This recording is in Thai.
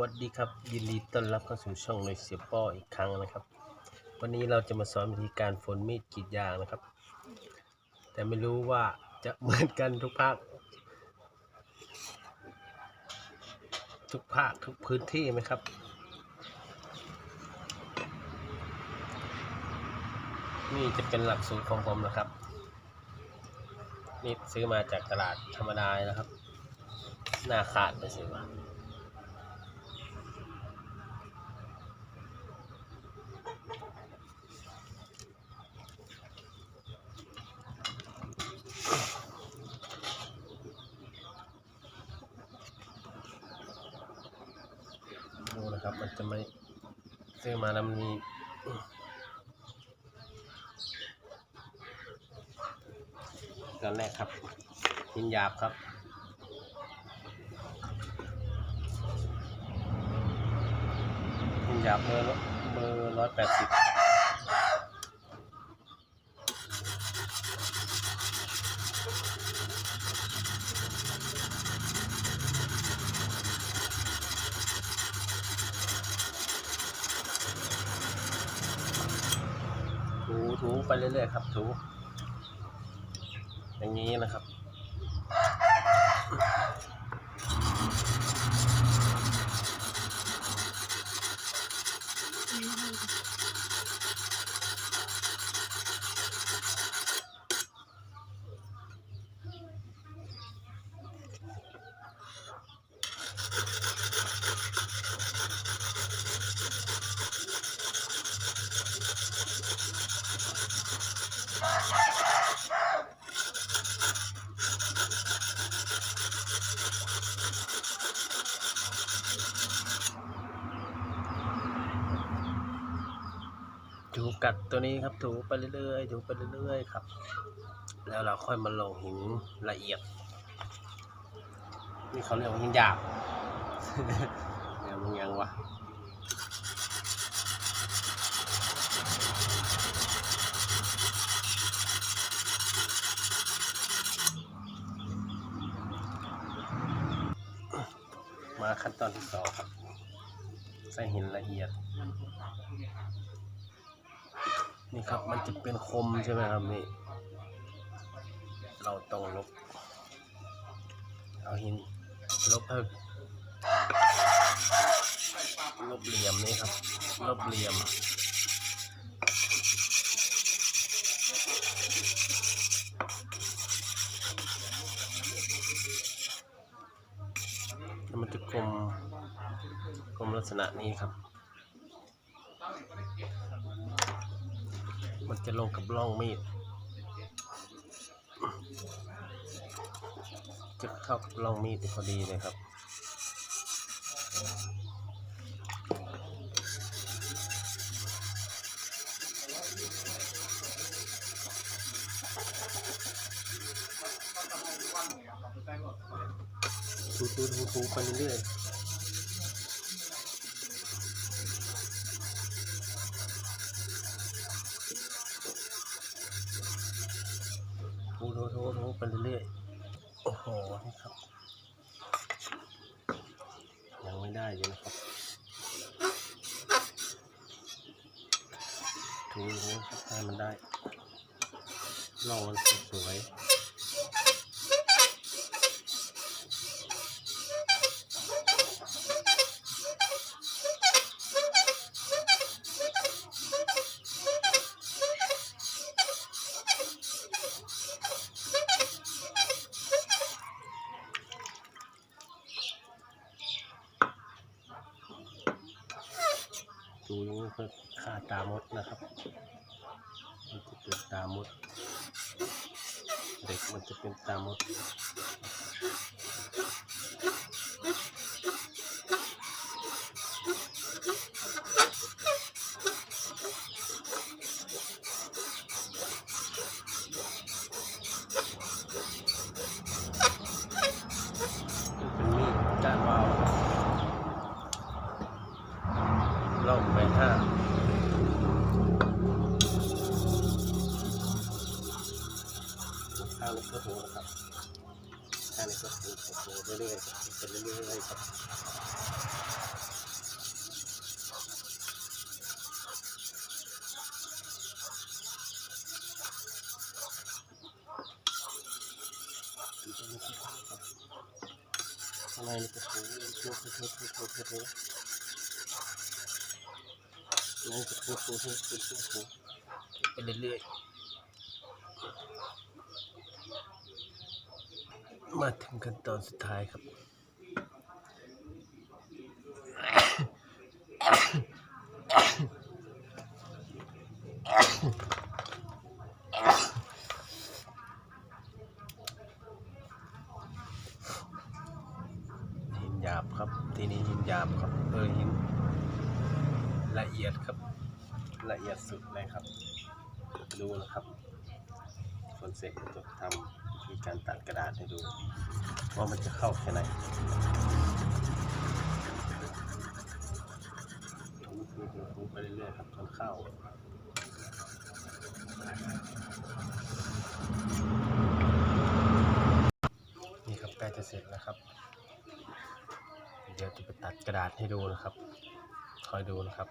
วัสดีครับยินดีต้อนรับเข้าสู่ช่องเลยเสียป้ออีกครั้งนะครับ วันนี้เราจะมาสอนวิธีการฝนมีดกรีดยางนะครับ แต่ไม่รู้ว่าจะเหมือนกันทุกภาค ทุกภาคทุกพื้นที่ไหมครับ นี่จะเป็นหลักสูตรของผมนะครับ นี่ซื้อมาจากตลาดธรรมดานะครับหน้าขาดไปซื้อมา ดูนะครับ มันจะไม่ซื้อมาแล้วมันมีตอนแรกครับหินหยาบครับหินหยาบเบอร์เบอร์ร้อยแปดสิบถูถู ไปเรื่อยๆครับถูอย่างนี้นะครับ ถูกัดตัวนี้ครับถูไปเรื่อยๆถูไปเรื่อยๆครับ แล้วเราค่อยมาลงหินละเอียด นี่เขาเรียกว่าหินหยาบเดี๋ยวมึงยังวะมาขั้นตอนที่สองครับ ใส่หินละเอียด นี่ครับมันจะเป็นคมใช่ไหมครับนี่ เราต้องลบ เอาหินลบให้ลบเหลี่ยมนี่ครับ ลบเหลี่ยมมันจะกลมกลมลักษณะนี้ครับ มันจะลงกับร่องมีดจะเข้ากับร่องมีดพอดีเลยครับทูทูทูทูไปเรื่อยๆ ทูทูทูทูไปเรื่อยๆ โอ้โห นี่ครับ ยังไม่ได้อยู่นะครับถูอย่างนี้ครับให้มันได้ลองมันสวยๆ ดูอย่างนี้ก็ฆ่าตามดนะครับมันจะเป็นตามด เด็กมันจะเป็นตามด รอบไปห้าห้าลูกกระโหนครับข้าลูกกระโหโหเรื่อยๆครับเปนเรื่อยๆครับข้างนี่ก็โหโหโหโหโหโนั่นก็ถูถูถูถูถูถูไปเรื่อยๆมาถึงขั้นตอนสุดท้ายครับ หินหยาบครับ ที่นี่หินหยาบครับเออหินละ เอียดครับ ละเอียดสุดเลยครับ ดูนะครับคนเสกจะทำมีการตัดกระดาษให้ดูว่ามันจะเข้าแค่ไหนถูถูถูถูไปเรื่อยๆครับจนเข้านี่ครับใกล้จะเสร็จแล้วครับ เดี๋ยวจะไปตัดกระดาษให้ดูนะครับ คอยดูนะครับ